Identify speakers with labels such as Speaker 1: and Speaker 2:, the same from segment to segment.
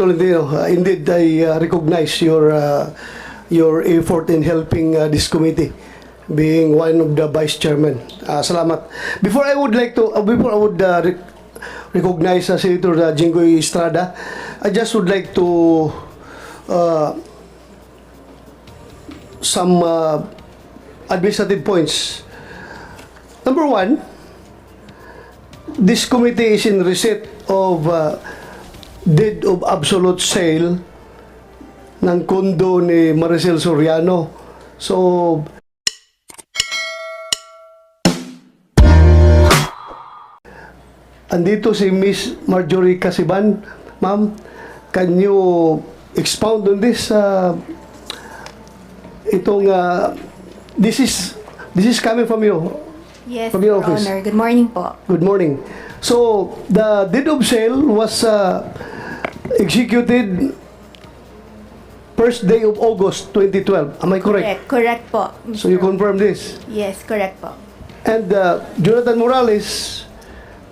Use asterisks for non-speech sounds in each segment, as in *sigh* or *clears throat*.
Speaker 1: Tolentino, uh, indeed I uh, recognize your uh, your effort in helping this committee being one of the vice chairman. Uh, salamat. Before I would like to uh, before I would uh, rec- recognize uh, Senator uh, Jinggoy Estrada, I just would like to uh, some uh, administrative points. Number one, this committee is in receipt of uh, deed of absolute sale ng kondo ni Maricel Soriano. So, andito si Miss Marjorie Casiban. Ma'am, can you expound on this? Uh, itong, uh, this is, this is coming from you.
Speaker 2: Yes,
Speaker 1: From your
Speaker 2: Your
Speaker 1: office.
Speaker 2: Honor. Good morning po.
Speaker 1: Good morning. So, the deed of sale was uh, executed first day of August 2012. Am I correct?
Speaker 2: Correct. Correct po.
Speaker 1: So you confirm this?
Speaker 2: Yes, correct po.
Speaker 1: And uh, Jonathan Morales,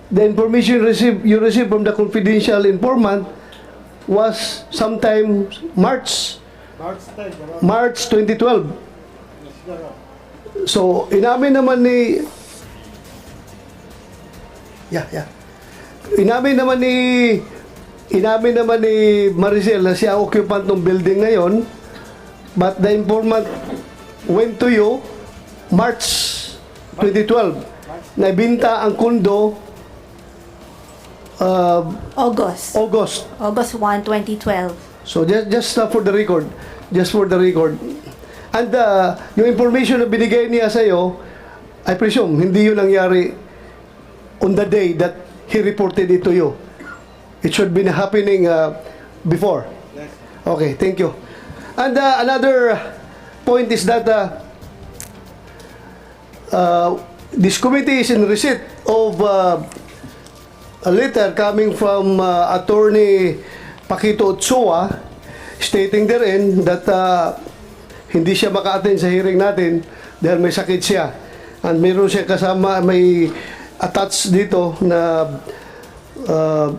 Speaker 1: the information received, you received from the confidential informant was sometime March March 2012. So, inamin naman ni Yeah, yeah. Inamin naman ni inamin naman ni Maricel na siya occupant ng building ngayon. But the informant went to you March 2012. Nabinta ang kundo uh,
Speaker 2: August.
Speaker 1: August.
Speaker 2: August 1, 2012.
Speaker 1: So just just uh, for the record, just for the record. And uh, yung information na binigay niya sa iyo, I presume hindi yun nangyari on the day that he reported it to you. It should be happening uh, before. Okay, thank you. And uh, another point is that uh, uh, this committee is in receipt of uh, a letter coming from uh, attorney Pakito Ochoa stating therein that uh, hindi siya maka-attend sa hearing natin dahil may sakit siya. And meron siya kasama, may attached dito na uh,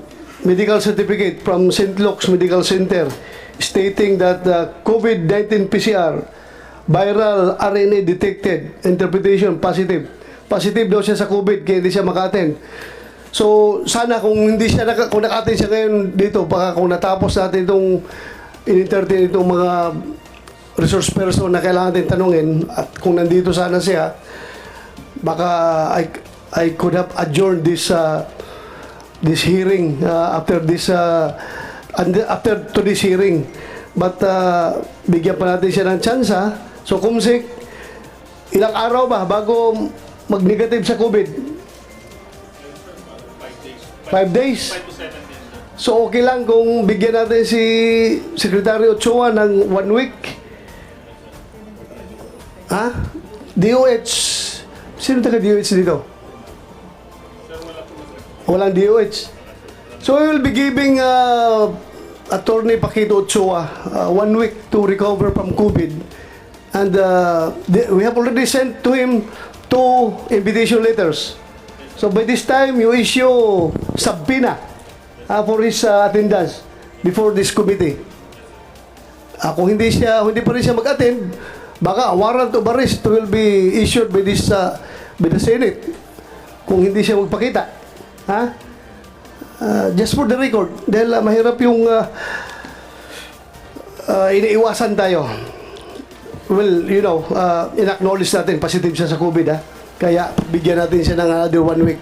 Speaker 1: medical certificate from St. Luke's Medical Center stating that uh, COVID-19 PCR viral RNA detected interpretation positive. Positive daw siya sa COVID kaya hindi siya maka-attend. So, sana kung hindi siya, naka, kung naka-attend siya ngayon dito, baka kung natapos natin itong in-entertain itong mga resource person na kailangan natin tanungin at kung nandito sana siya, baka I, I could have adjourned this uh, this hearing uh, after this uh, and after to this hearing. But uh, bigyan pa natin siya ng tsansa. So, kumsik, ilang araw ba bago mag-negative sa COVID? Five days. So okay lang kung bigyan natin si Secretary Ochoa ng one week? Ha? DOH. Sino taga DOH dito? Walang DOH. So we will be giving uh, Attorney Paquito Ochoa uh, one week to recover from COVID. And uh, we have already sent to him two invitation letters. So by this time, you issue subpoena uh, for his uh, attendance before this committee. Uh, kung hindi siya, hindi pa rin siya mag-attend, baka warrant of arrest will be issued by this uh, by the Senate kung hindi siya magpakita. Ha? Uh, just for the record, dahil uh, mahirap yung uh, uh, iniiwasan tayo. Well, you know, uh, in-acknowledge natin positive siya sa COVID, ha? Kaya bigyan natin siya ng another one week.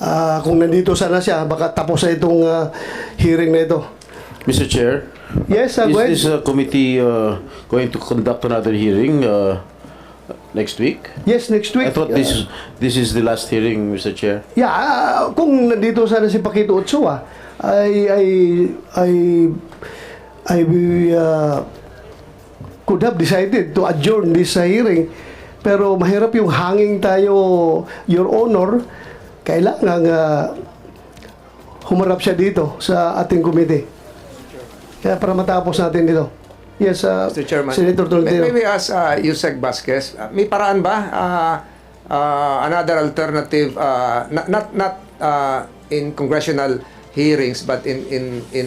Speaker 1: Ah, kung nandito sana siya, baka tapos na itong ah, hearing na ito.
Speaker 3: Mr. Chair,
Speaker 1: Yes, uh,
Speaker 3: is this uh, committee uh, going to conduct another hearing uh, next week?
Speaker 1: yes, next week.
Speaker 3: I thought this this is the last hearing, Mr. Chair.
Speaker 1: Yeah, ah, kung nandito sana si Pakito Ochoa, I I I I uh, could have decided to adjourn this uh, hearing. Pero mahirap yung hanging tayo, Your Honor, kailangan uh, humarap siya dito sa ating committee. Kaya para matapos natin dito. Yes, uh,
Speaker 4: Mr. Chairman.
Speaker 1: Senator
Speaker 4: May,
Speaker 1: Tolentino.
Speaker 4: may we ask uh, Yusek Vasquez, uh, may paraan ba uh, uh, another alternative uh, not not, not uh, in congressional hearings but in in in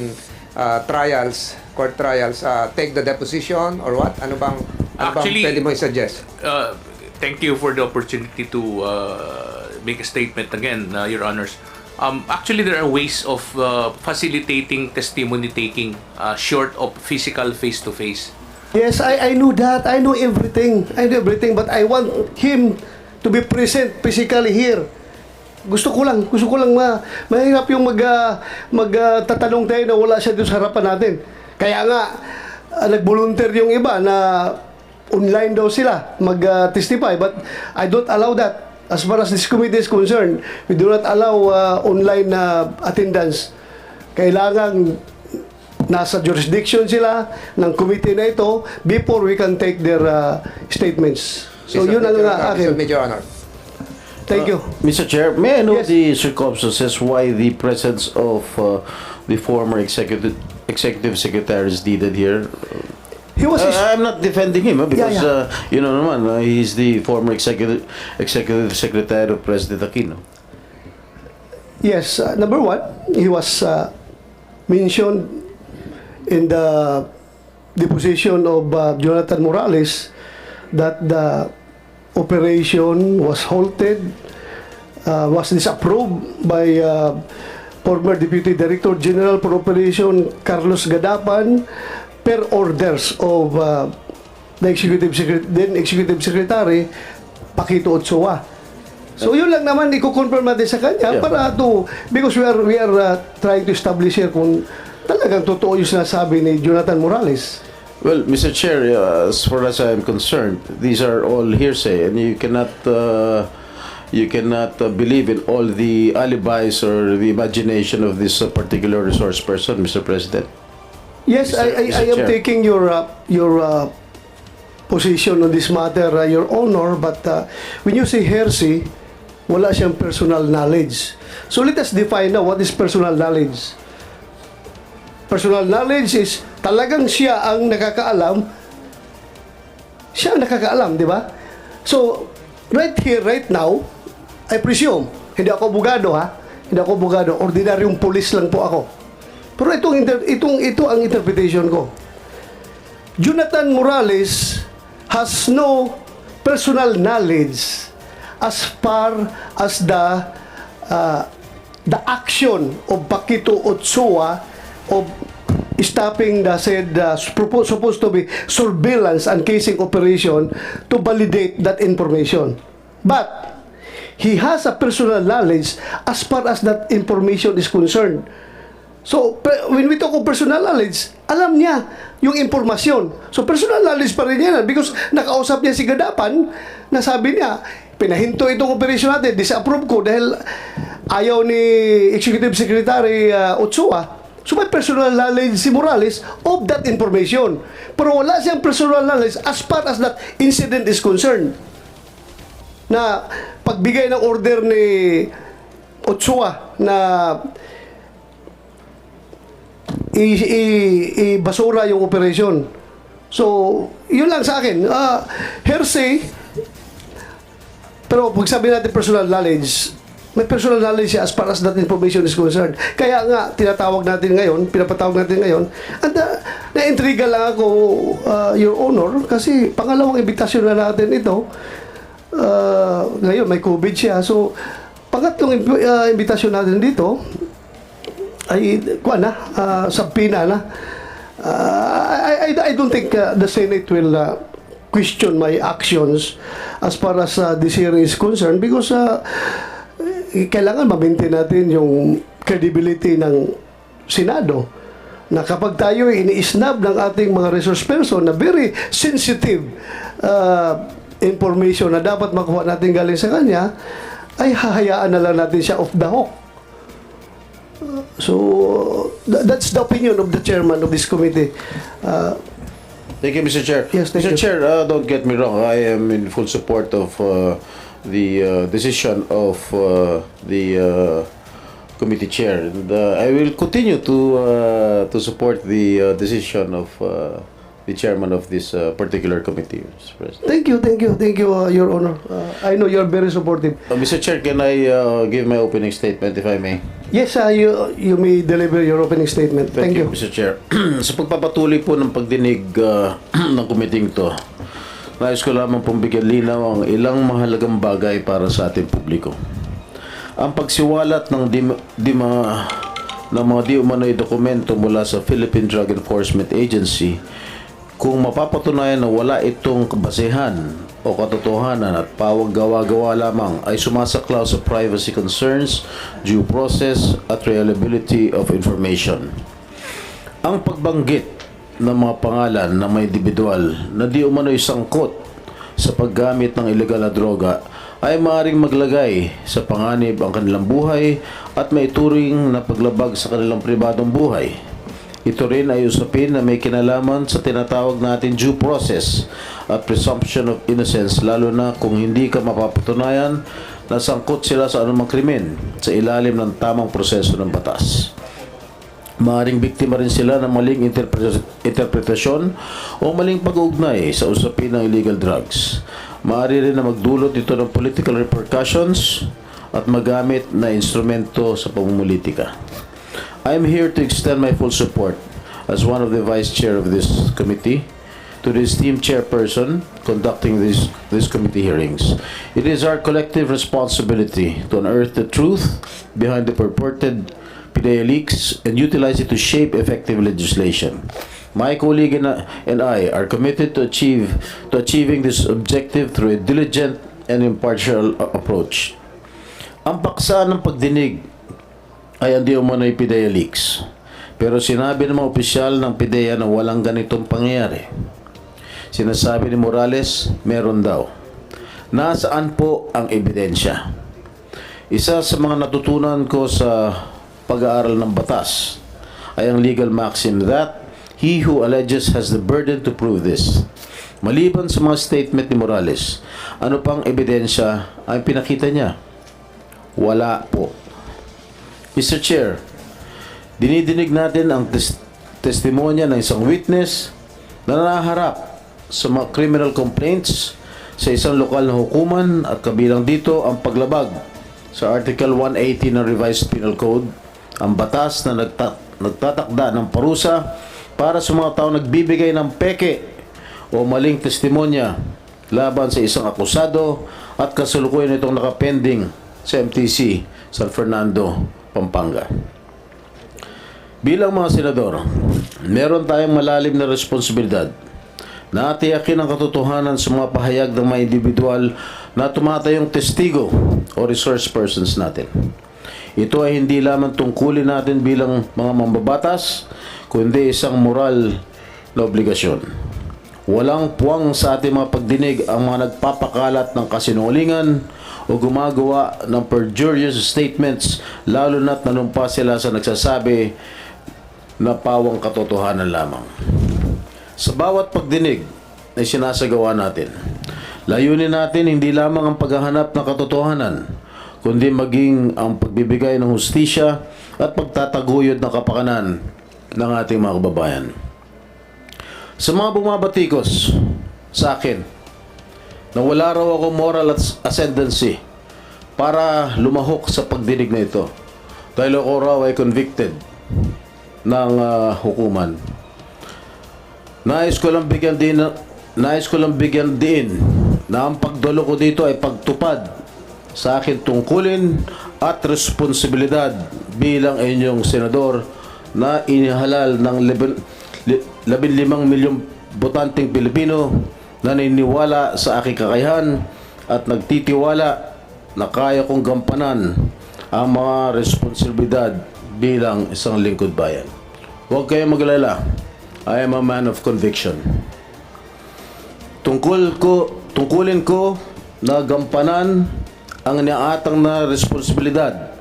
Speaker 4: uh, trials, court trials, uh, take the deposition or what? Ano bang, ano
Speaker 5: Actually-
Speaker 4: bang pwede mo i-suggest?
Speaker 5: Uh, thank you for the opportunity to uh, make a statement again, uh, Your Honors. Um, actually, there are ways of uh, facilitating testimony taking uh, short of physical face-to-face.
Speaker 1: Yes, I, I know that. I know everything. I know everything. But I want him to be present physically here. Gusto ko lang, gusto ko lang ma, mahirap yung mag, ah, mag tatanong tayo na wala siya doon sa harapan natin. Kaya nga, ah, nag-volunteer yung iba na online daw sila mag-testify. But I don't allow that. As far as this committee is concerned, we do not allow ah, online na attendance. Kailangan nasa jurisdiction sila ng committee na ito before we can take their ah, statements. So
Speaker 4: Please
Speaker 1: yun ang akin.
Speaker 4: Submit your honor.
Speaker 1: Thank you.
Speaker 3: Mr. Chair, may I know
Speaker 1: Yes.
Speaker 3: the circumstances why the presence of uh, the former executive executive secretary is needed here?
Speaker 1: He was
Speaker 3: Uh, I'm not defending him because
Speaker 1: Yeah,
Speaker 3: Uh, you know naman uh, he's the former executive executive secretary of President Aquino.
Speaker 1: Yes, uh, number one, he was uh, mentioned in the deposition of uh, Jonathan Morales that the operation was halted, uh, was disapproved by uh, former Deputy Director General for Operation Carlos Gadapan per orders of uh, the Executive Secretary, then Executive Secretary Pakito Ochoa. So yun lang naman i-confirm natin sa kanya
Speaker 3: Yeah.
Speaker 1: para to because we are we are uh, trying to establish here kung talagang totoo yung sinasabi ni Jonathan Morales.
Speaker 3: Well, Mr. Chair, uh, as far as I'm concerned, these are all hearsay, and you cannot uh, you cannot uh, believe in all the alibis or the imagination of this uh, particular resource person, Mr. President.
Speaker 1: Yes,
Speaker 3: Mr.
Speaker 1: I, I,
Speaker 3: Mr.
Speaker 1: I am
Speaker 3: Chair.
Speaker 1: taking your uh, your uh, position on this matter, uh, your honor, but uh, when you say heresy, wala siyang personal knowledge. So let us define now what is personal knowledge. Personal knowledge is talagang siya ang nakakaalam. Siya ang nakakaalam, di ba? So, right here, right now, I presume, hindi ako abogado ha, hindi ako abogado, ordinaryong pulis lang po ako. Pero itong, itong, ito ang interpretation ko. Jonathan Morales has no personal knowledge as far as the uh, the action of Pakito Ochoa of stopping the said uh, suppo- supposed to be surveillance and casing operation to validate that information. But he has a personal knowledge as far as that information is concerned. So, when we talk of personal knowledge, alam niya yung impormasyon. So, personal knowledge pa rin yan because nakausap niya si Gadapan na sabi niya, pinahinto itong operation natin, disapprove ko dahil ayaw ni Executive Secretary uh, Ochoa. So, may personal knowledge si Morales of that information. Pero wala siyang personal knowledge as far as that incident is concerned na pagbigay ng order ni Ochoa na i- i- i-basura yung operation. So, yun lang sa akin. Uh, hearsay, pero pag sabi natin personal knowledge, may personal knowledge siya as far as that information is concerned. Kaya nga, tinatawag natin ngayon, pinapatawag natin ngayon, at uh, na-intriga lang ako, uh, Your Honor, kasi pangalawang imbitasyon na natin ito, uh, ngayon may COVID siya. So, pangatlong imbitasyon natin dito, ay kuha na uh, sabpina na. Uh, I, I, I don't think uh, the Senate will uh, question my actions as far as uh, this hearing is concerned because uh, kailangan ma-maintain natin yung credibility ng Senado na kapag tayo ini-snub ng ating mga resource person na very sensitive uh, information na dapat makuha natin galing sa kanya ay hahayaan na lang natin siya off the hook So, th- that's the opinion of the chairman of this committee. Uh,
Speaker 3: Thank you, Mr. Chair.
Speaker 1: Yes, thank
Speaker 3: Mr.
Speaker 1: you.
Speaker 3: Chair, uh, don't get me wrong. I am in full support of uh, the uh, decision of uh, the uh, committee chair, and uh, I will continue to uh, to support the uh, decision of uh, the chairman of this uh, particular committee, Mr. President.
Speaker 1: thank you, thank you, thank you, uh, Your Honor. Uh, I know you're very supportive.
Speaker 3: Uh, Mr. Chair, can I uh, give my opening statement, if I may?
Speaker 1: Yes, uh, you, you may deliver your opening statement. Thank, you.
Speaker 3: Mr. Chair. *clears throat* Sa pagpapatuloy po ng pagdinig uh, *clears throat* ng kumiting to, nais ko lamang pong bigyan linaw ang ilang mahalagang bagay para sa ating publiko. Ang pagsiwalat ng di, di ma, ng mga di umano'y dokumento mula sa Philippine Drug Enforcement Agency kung mapapatunayan na wala itong basehan o katotohanan at pawag gawa-gawa lamang ay sumasaklaw sa privacy concerns, due process at reliability of information. Ang pagbanggit ng mga pangalan ng mga individual na di umano'y sangkot sa paggamit ng ilegal na droga ay maaaring maglagay sa panganib ang kanilang buhay at maituring na paglabag sa kanilang pribadong buhay. Ito rin ay usapin na may kinalaman sa tinatawag natin due process at presumption of innocence lalo na kung hindi ka mapapatunayan na sangkot sila sa anumang krimen sa ilalim ng tamang proseso ng batas. Maaring biktima rin sila ng maling interpre- interpretasyon o maling pag-uugnay sa usapin ng illegal drugs. Maaari rin na magdulot ito ng political repercussions at magamit na instrumento sa pamumulitika. I am here to extend my full support as one of the vice chair of this committee to the esteemed chairperson conducting these, these committee hearings. It is our collective responsibility to unearth the truth behind the purported PDEA leaks and utilize it to shape effective legislation. My colleague and I are committed to achieve to achieving this objective through a diligent and impartial approach. Ang paksa ng pagdinig ay hindi umano'y PIDEA leaks. Pero sinabi ng mga opisyal ng PIDEA na walang ganitong pangyayari. Sinasabi ni Morales, meron daw. Nasaan po ang ebidensya? Isa sa mga natutunan ko sa pag-aaral ng batas ay ang legal maxim that he who alleges has the burden to prove this. Maliban sa mga statement ni Morales, ano pang ebidensya ay pinakita niya? Wala po. Mr. Chair, dinidinig natin ang tes- testimonya ng isang witness na naharap sa mga criminal complaints sa isang lokal na hukuman at kabilang dito ang paglabag sa Article 180 ng Revised Penal Code, ang batas na nagta- nagtatakda ng parusa para sa mga tao nagbibigay ng peke o maling testimonya laban sa isang akusado at kasalukuyan itong nakapending sa MTC San Fernando, Pampanga. Bilang mga senador, meron tayong malalim na responsibilidad na atiyakin ang katotohanan sa mga pahayag ng mga individual na tumatayong testigo o resource persons natin. Ito ay hindi lamang tungkulin natin bilang mga mambabatas, kundi isang moral na obligasyon. Walang puwang sa ating mga pagdinig ang mga nagpapakalat ng kasinungalingan o gumagawa ng perjurious statements lalo na't nanumpa sila sa nagsasabi na pawang katotohanan lamang. Sa bawat pagdinig na sinasagawa natin, layunin natin hindi lamang ang paghahanap ng katotohanan, kundi maging ang pagbibigay ng hustisya at pagtataguyod ng kapakanan ng ating mga kababayan. Sa mga bumabatikos sa akin, na wala raw ako moral as- ascendancy para lumahok sa pagdinig na ito. Dahil ako raw ay convicted ng ah, hukuman. Nais ko lang bigyan din nais ko lang bigyan din na ang pagdalo ko dito ay pagtupad sa akin tungkulin at responsibilidad bilang inyong senador na inihalal ng leben- li- 15 milyong botanteng Pilipino naniniwala sa aking kakayahan at nagtitiwala na kaya kong gampanan ang mga responsibilidad bilang isang lingkod bayan. Huwag kayong maglala. I am a man of conviction. Tungkol ko, tungkulin ko na gampanan ang niatang na responsibilidad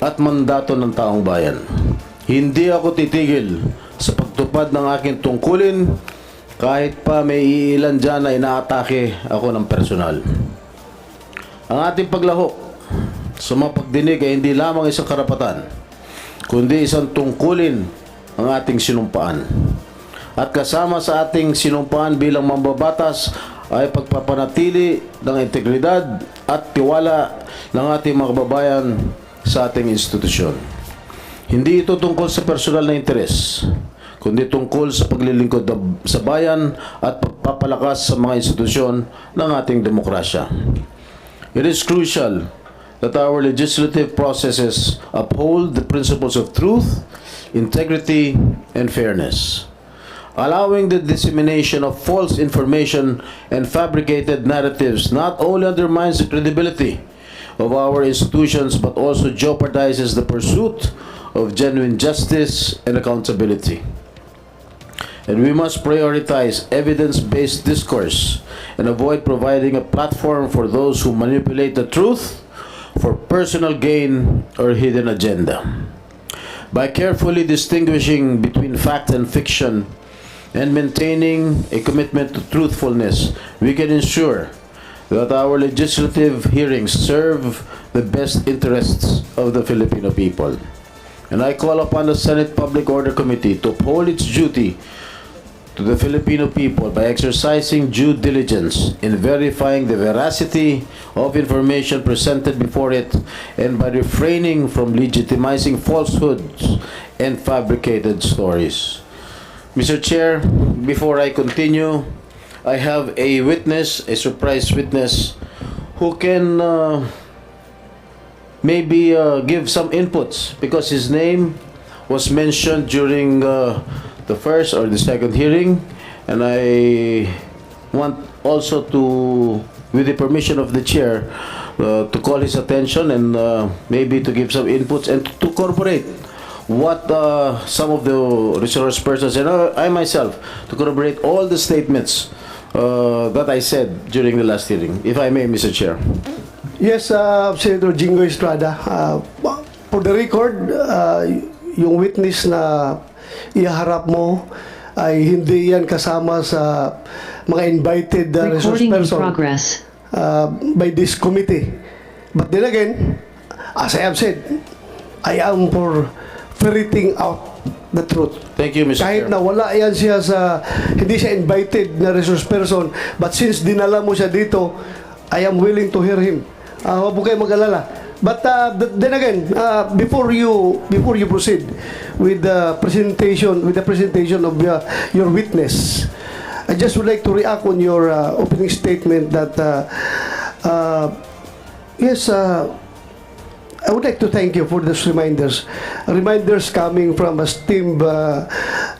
Speaker 3: at mandato ng taong bayan. Hindi ako titigil sa pagtupad ng aking tungkulin kahit pa may iilan dyan na inaatake ako ng personal. Ang ating paglahok sa mga pagdinig ay hindi lamang isang karapatan, kundi isang tungkulin ang ating sinumpaan. At kasama sa ating sinumpaan bilang mambabatas ay pagpapanatili ng integridad at tiwala ng ating mga kababayan sa ating institusyon. Hindi ito tungkol sa personal na interes, kundi tungkol sa paglilingkod sa bayan at pagpapalakas sa mga institusyon ng ating demokrasya. It is crucial that our legislative processes uphold the principles of truth, integrity, and fairness. Allowing the dissemination of false information and fabricated narratives not only undermines the credibility of our institutions but also jeopardizes the pursuit of genuine justice and accountability. And we must prioritize evidence-based discourse and avoid providing a platform for those who manipulate the truth for personal gain or hidden agenda. By carefully distinguishing between fact and fiction and maintaining a commitment to truthfulness, we can ensure that our legislative hearings serve the best interests of the Filipino people. And I call upon the Senate Public Order Committee to uphold its duty to the Filipino people by exercising due diligence in verifying the veracity of information presented before it and by refraining from legitimizing falsehoods and fabricated stories. Mr. Chair, before I continue, I have a witness, a surprise witness, who can uh, maybe uh, give some inputs because his name was mentioned during uh, the first or the second hearing and I want also to with the permission of the chair uh, to call his attention and uh, maybe to give some inputs and to corroborate what uh, some of the resource persons and uh, I myself to corroborate all the statements uh, that I said during the last hearing if I may Mr. Chair
Speaker 1: Yes, uh, Senator Jingo Estrada. Uh, for the record, uh, yung witness na iharap mo ay hindi yan kasama sa mga invited uh, resource person
Speaker 6: progress.
Speaker 1: uh, by this committee. But then again, as I have said, I am for ferreting out the truth.
Speaker 3: Thank you Mr.
Speaker 1: Kahit
Speaker 3: Chair
Speaker 1: na wala yan siya sa, hindi siya invited na resource person, but since dinala mo siya dito, I am willing to hear him. Uh, huwag po kayo mag-alala. But uh, th- then again, uh, before you before you proceed with the presentation with the presentation of uh, your witness, I just would like to react on your uh, opening statement that uh, uh, yes, uh, I would like to thank you for those reminders. Reminders coming from a esteemed, uh,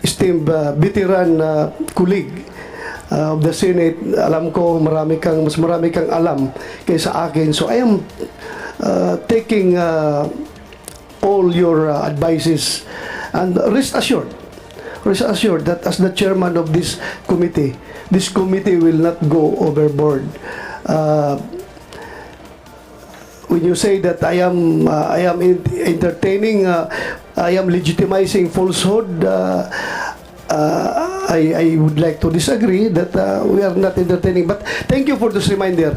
Speaker 1: esteemed uh, veteran uh, colleague uh, of the Senate. Alam ko marami kang mas marami kang alam kaysa akin. So I am uh, taking uh, all your uh, advices and rest assured rest assured that as the chairman of this committee, this committee will not go overboard. Uh, when you say that I am uh, I am in- entertaining, uh, I am legitimizing falsehood. Uh, uh, I, I would like to disagree that uh, we are not entertaining. But thank you for this reminder.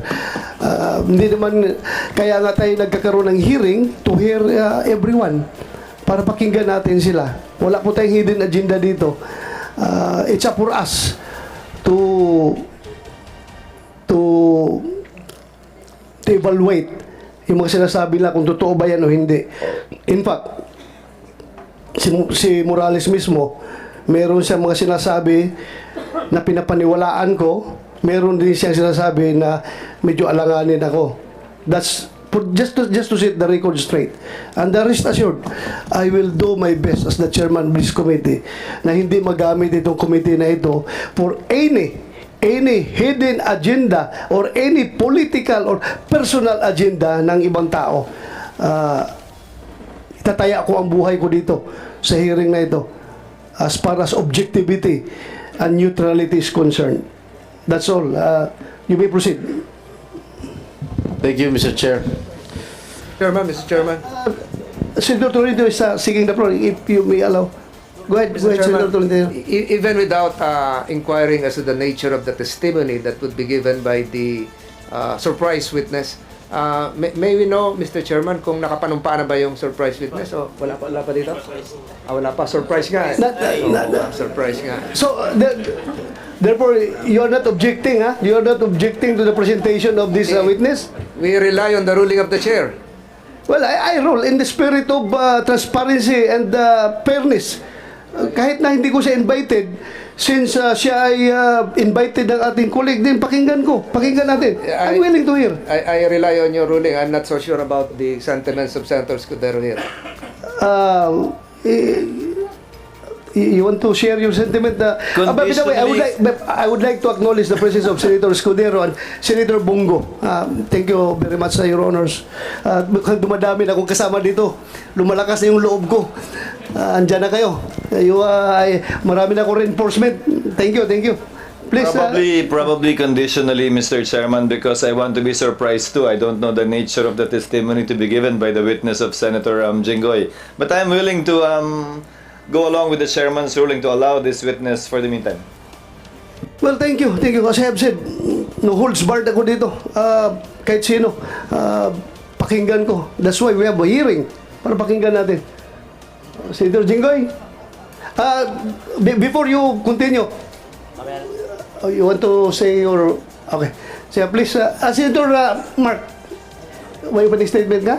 Speaker 1: Uh, hindi naman, kaya nga tayo nagkakaroon ng hearing to hear uh, everyone para pakinggan natin sila. Wala po tayong hidden agenda dito. Uh, it's up for us to to to evaluate yung mga sinasabi nila kung totoo ba yan o hindi. In fact, si, si Morales mismo, meron siyang mga sinasabi na pinapaniwalaan ko, meron din siyang sinasabi na medyo alanganin ako. That's just to just to set the record straight. And rest assured, I will do my best as the chairman of this committee na hindi magamit itong committee na ito for any any hidden agenda or any political or personal agenda ng ibang tao. Ah, itataya ko ang buhay ko dito sa hearing na ito as far as objectivity and neutrality is concerned. That's all. Uh, you may proceed.
Speaker 3: Thank you Mr. Chair
Speaker 4: Chairman, Mr. Chairman.
Speaker 1: Senator Tolentino is uh, seeking the floor, if you may allow. Go ahead, go
Speaker 4: Mr.
Speaker 1: ahead, Senator
Speaker 4: Chairman,
Speaker 1: Tolentino.
Speaker 4: e- even without uh, inquiring as to the nature of the testimony that would be given by the uh, surprise witness, uh, may, may we know, Mr. Chairman, kung nakapanumpa na ba yung surprise witness? O wala pa, wala pa dito? Ah, wala pa. Surprise nga. eh.
Speaker 1: Not- not-
Speaker 4: Oo, surprise nga.
Speaker 1: So, uh, the- therefore, you are not objecting, huh? You are not objecting to the presentation of this uh, witness?
Speaker 4: We rely on the ruling of the chair.
Speaker 1: Well, I, I roll in the spirit of uh, transparency and uh, fairness. Uh, kahit na hindi ko siya invited, since uh, siya ay uh, invited ng ating colleague din, pakinggan ko. Pakinggan natin.
Speaker 4: I-
Speaker 1: I'm willing to hear.
Speaker 4: I, I rely on your ruling. I'm not so sure about the sentiments of Senator Escudero here.
Speaker 1: Uh, eh, you want to share your sentiment? Uh, uh, by the way, I would like I would like to acknowledge the presence of Senator Escudero and Senator Bungo. Uh, thank you very much, uh, Your Honors. Uh, dumadami na akong kasama dito. Lumalakas na yung loob ko. Uh, andyan na kayo. Kayo, uh, ay, marami na akong reinforcement. Thank you, thank you. Please, uh,
Speaker 6: Probably, probably conditionally, Mr. Chairman, because I want to be surprised too. I don't know the nature of the testimony to be given by the witness of Senator um, Jinggoy. But I'm willing to um, go along with the chairman's ruling to allow this witness for the meantime.
Speaker 1: Well, thank you. Thank you. As I have said, no holds barred ako dito. Uh, kahit sino. Uh, pakinggan ko. That's why we have a hearing. Para pakinggan natin. Senator Jinggoy. Uh, be- before you continue, uh, you want to say your... Okay. Sige, please. Uh, Senator uh, Mark, may opening statement ka?